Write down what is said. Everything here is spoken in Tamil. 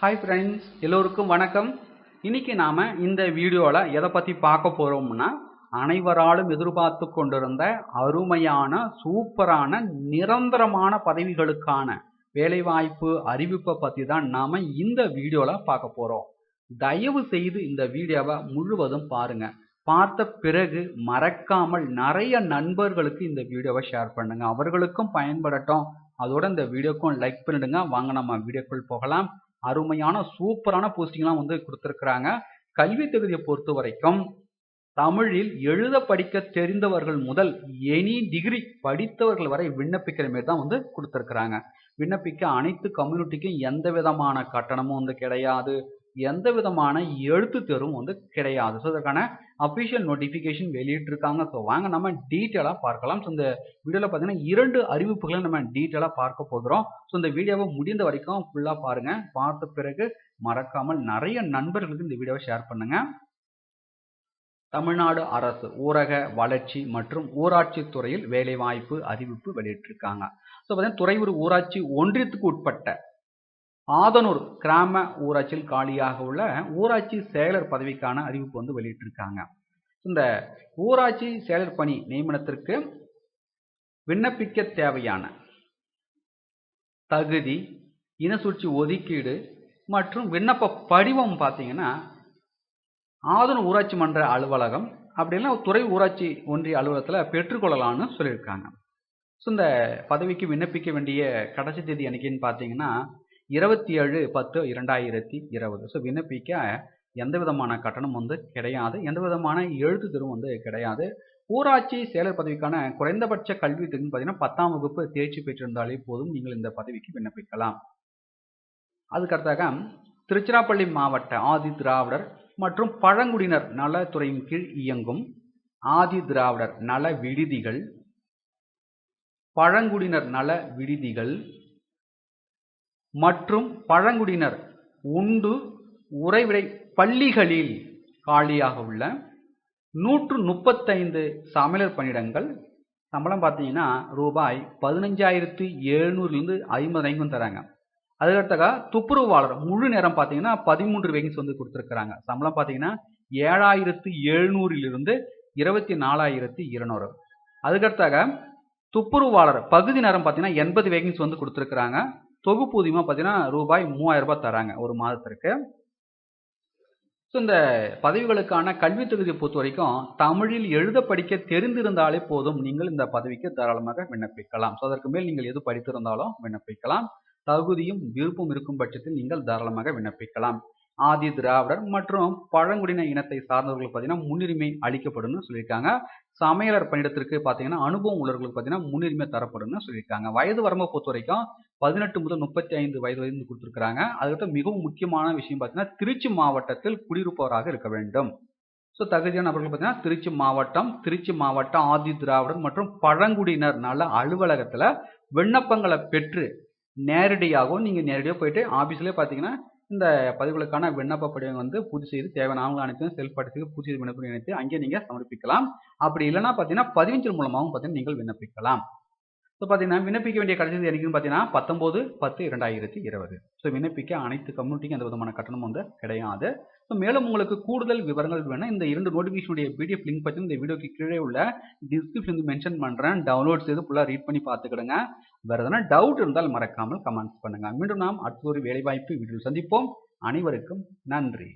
ஹாய் ஃப்ரெண்ட்ஸ் எல்லோருக்கும் வணக்கம். இன்னைக்கு நாம் இந்த வீடியோவில் எதை பற்றி பார்க்க போகிறோம்னா அனைவராலும் எதிர்பார்த்து கொண்டிருந்த அருமையான சூப்பரான நிரந்தரமான பதவிகளுக்கான வேலைவாய்ப்பு அறிவிப்பை பற்றி தான் நாம் இந்த வீடியோவில் பார்க்க போகிறோம் தயவு செய்து இந்த வீடியோவை முழுவதும் பாருங்கள் பார்த்த பிறகு மறக்காமல் நிறைய நண்பர்களுக்கு இந்த வீடியோவை ஷேர் பண்ணுங்க. அவர்களுக்கும் பயன்படட்டும். அதோட இந்த வீடியோக்கும் லைக் பண்ணிடுங்க. வாங்க நம்ம வீடியோக்குள் போகலாம். அருமையான சூப்பரான போஸ்டிங்லாம் வந்து கொடுத்துருக்குறாங்க. கல்வி தகுதியை பொறுத்த வரைக்கும் தமிழில் எழுத படிக்க தெரிந்தவர்கள் முதல் எனி டிகிரி படித்தவர்கள் வரை விண்ணப்பிக்கிற மாதிரி தான் வந்து கொடுத்துருக்குறாங்க. விண்ணப்பிக்க அனைத்து கம்யூனிட்டிக்கும் எந்த விதமான கட்டணமும் வந்து கிடையாது. எந்த விதமான எழுத்து தேர்வும் வந்து கிடையாது. ஸோ இதற்கான அஃபிஷியல் நோட்டிஃபிகேஷன் வெளியிட்டிருக்காங்க. ஸோ வாங்க நம்ம டீட்டெயிலாக பார்க்கலாம். ஸோ இந்த வீடியோவில் பார்த்தீங்கன்னா இரண்டு அறிவிப்புகளை நம்ம டீட்டெயிலாக பார்க்க போகிறோம். ஸோ இந்த வீடியோவை முடிந்த வரைக்கும் ஃபுல்லாக பாருங்கள் பார்த்த பிறகு மறக்காமல் நிறைய நண்பர்களுக்கு இந்த வீடியோவை ஷேர் பண்ணுங்கள் தமிழ்நாடு அரசு ஊரக வளர்ச்சி மற்றும் ஊராட்சி துறையில் வேலைவாய்ப்பு அறிவிப்பு வெளியிட்டிருக்காங்க. ஸோ பார்த்தீங்கன்னா துறையூர் ஊராட்சி ஒன்றியத்துக்கு உட்பட்ட ஆதனூர் கிராம ஊராட்சியில் காலியாக உள்ள ஊராட்சி செயலர் பதவிக்கான அறிவிப்பு வந்து வெளியிட்டிருக்காங்க. இந்த ஊராட்சி செயலர் பணி நியமனத்திற்கு விண்ணப்பிக்க தேவையான தகுதி இனசூழ்ச்சி ஒதுக்கீடு மற்றும் விண்ணப்ப படிவம் பார்த்தீங்கன்னா ஆதனூர் ஊராட்சி மன்ற அலுவலகம் அப்படின்னா துறை ஊராட்சி ஒன்றிய அலுவலகத்தில் பெற்றுக்கொள்ளலாம்னு சொல்லியிருக்காங்க. ஸோ இந்த பதவிக்கு விண்ணப்பிக்க வேண்டிய கடைசி தேதி என்னைக்குன்னு பார்த்தீங்கன்னா இருபத்தி ஏழு பத்து இரண்டாயிரத்தி இருபது. ஸோ விண்ணப்பிக்க எந்த விதமான கட்டணம் வந்து கிடையாது. எந்த விதமான எழுத்துத்தரும் வந்து கிடையாது. ஊராட்சி செயலர் பதவிக்கான குறைந்தபட்ச கல்வி திறன் பார்த்தீங்கன்னா பத்தாம் வகுப்பு தேர்ச்சி பெற்றிருந்தாலே போதும். நீங்கள் இந்த பதவிக்கு விண்ணப்பிக்கலாம். அதுக்கடுத்தாக திருச்சிராப்பள்ளி மாவட்ட ஆதி திராவிடர் மற்றும் பழங்குடியினர் நலத்துறையின் கீழ் இயங்கும் ஆதி திராவிடர் நல விடுதிகள் பழங்குடியினர் நல விடுதிகள் மற்றும் பழங்குடியினர் உண்டு உறைவிடை பள்ளிகளில் காலியாக உள்ள நூற்று முப்பத்தைந்து சமையலர் பணியிடங்கள். சம்பளம் பார்த்தீங்கன்னா ரூபாய் பதினஞ்சாயிரத்து எழுநூறுலேருந்து ஐம்பதாயிரம் தராங்க. அதுக்கடுத்தக்கா துப்புரவாளர் முழு நேரம் பார்த்தீங்கன்னா பதிமூன்று வேகன்ஸ் வந்து கொடுத்துருக்குறாங்க. சம்பளம் பார்த்தீங்கன்னா ஏழாயிரத்து எழுநூறிலிருந்து இருபத்தி நாலாயிரத்தி இருநூறு. அதுக்கடுத்தாக துப்புரவாளர் பகுதி நேரம் பார்த்தீங்கன்னா எண்பது வேகன்ஸ் வந்து கொடுத்துருக்குறாங்க. தொகுப்பூதியமாக பார்த்தீங்கன்னா ரூபாய் மூவாயிரம் ரூபாய் தராங்க ஒரு மாதத்திற்கு. ஸோ இந்த பதவிகளுக்கான கல்வி தகுதியை பொறுத்த வரைக்கும் தமிழில் எழுத படிக்க தெரிந்திருந்தாலே போதும் நீங்கள் இந்த பதவிக்கு தாராளமாக விண்ணப்பிக்கலாம். ஸோ அதற்கு மேல் நீங்கள் எது படித்திருந்தாலும் விண்ணப்பிக்கலாம். தகுதியும் விருப்பம் இருக்கும் பட்சத்தில் நீங்கள் தாராளமாக விண்ணப்பிக்கலாம். ஆதி திராவிடர் மற்றும் பழங்குடியின இனத்தை சார்ந்தவர்களுக்கு பார்த்தீங்கன்னா முன்னுரிமை அளிக்கப்படும்னு சொல்லியிருக்காங்க. சமையலர் பணியிடத்திற்கு பார்த்தீங்கன்னா அனுபவம் உள்ளவர்களுக்கு பார்த்தீங்கன்னா முன்னுரிமை தரப்படும்னு சொல்லியிருக்காங்க. வயது வரம்பை பொறுத்த வரைக்கும் பதினெட்டு முதல் முப்பத்தி ஐந்து வயது வரைந்து கொடுத்துருக்காங்க அதுக்கப்புறம் மிகவும் முக்கியமான விஷயம் பார்த்தீங்கன்னா திருச்சி மாவட்டத்தில் குடியிருப்பவராக இருக்க வேண்டும். ஸோ தகுதியான நபர்கள் பார்த்தீங்கன்னா திருச்சி மாவட்டம் திருச்சி மாவட்டம் ஆதி திராவிடர் மற்றும் பழங்குடியினர் நல்ல அலுவலகத்தில் விண்ணப்பங்களை பெற்று நேரடியாகவும் நீங்கள் நேரடியாக போயிட்டு ஆஃபீஸ்லேயே பார்த்தீங்கன்னா இந்த பதிவுகளுக்கான விண்ணப்ப படிவம் வந்து பூர்த்தி செய்து தேவையான ஆவணங்கள் அனைத்தையும் செல்ஃப் படித்து பூர்த்தி செய்து விண்ணப்பம் இணைத்து அங்கே நீங்கள் சமர்ப்பிக்கலாம். அப்படி இல்லைன்னா பார்த்தீங்கன்னா பதிவஞ்சல் மூலமாகவும் பார்த்தீங்கன்னா நீங்கள் விண்ணப்பிக்கலாம். ஸோ பார்த்தீங்கன்னா விண்ணப்பிக்க வேண்டிய கடைசி என்னைக்குன்னு பார்த்தீங்கன்னா பத்தொம்போது பத்து இரண்டாயிரத்தி இருபது. ஸோ விண்ணப்பிக்க அனைத்து கம்யூனிட்டிக்கும் எந்த விதமான கட்டணம் வந்து கிடையாது. ஸோ மேலும் உங்களுக்கு கூடுதல் விவரங்கள் வேணும் இந்த இரண்டு நோட்டிஃபிகேஷனுடைய பிடிஎஃப் லிங்க் பற்றி இந்த வீடியோக்கு கீழே உள்ள டிஸ்கிரிப்ஷன் வந்து மென்ஷன் பண்ணுறேன் டவுன்லோட் செய்து ஃபுல்லாக ரீட் பண்ணி பார்த்துக்கிடுங்க. வேறு எதனா டவுட் இருந்தால் மறக்காமல் கமெண்ட்ஸ் பண்ணுங்கள் மீண்டும் நாம் அடுத்த ஒரு வேலைவாய்ப்பு வீடியோ சந்திப்போம். அனைவருக்கும் நன்றி.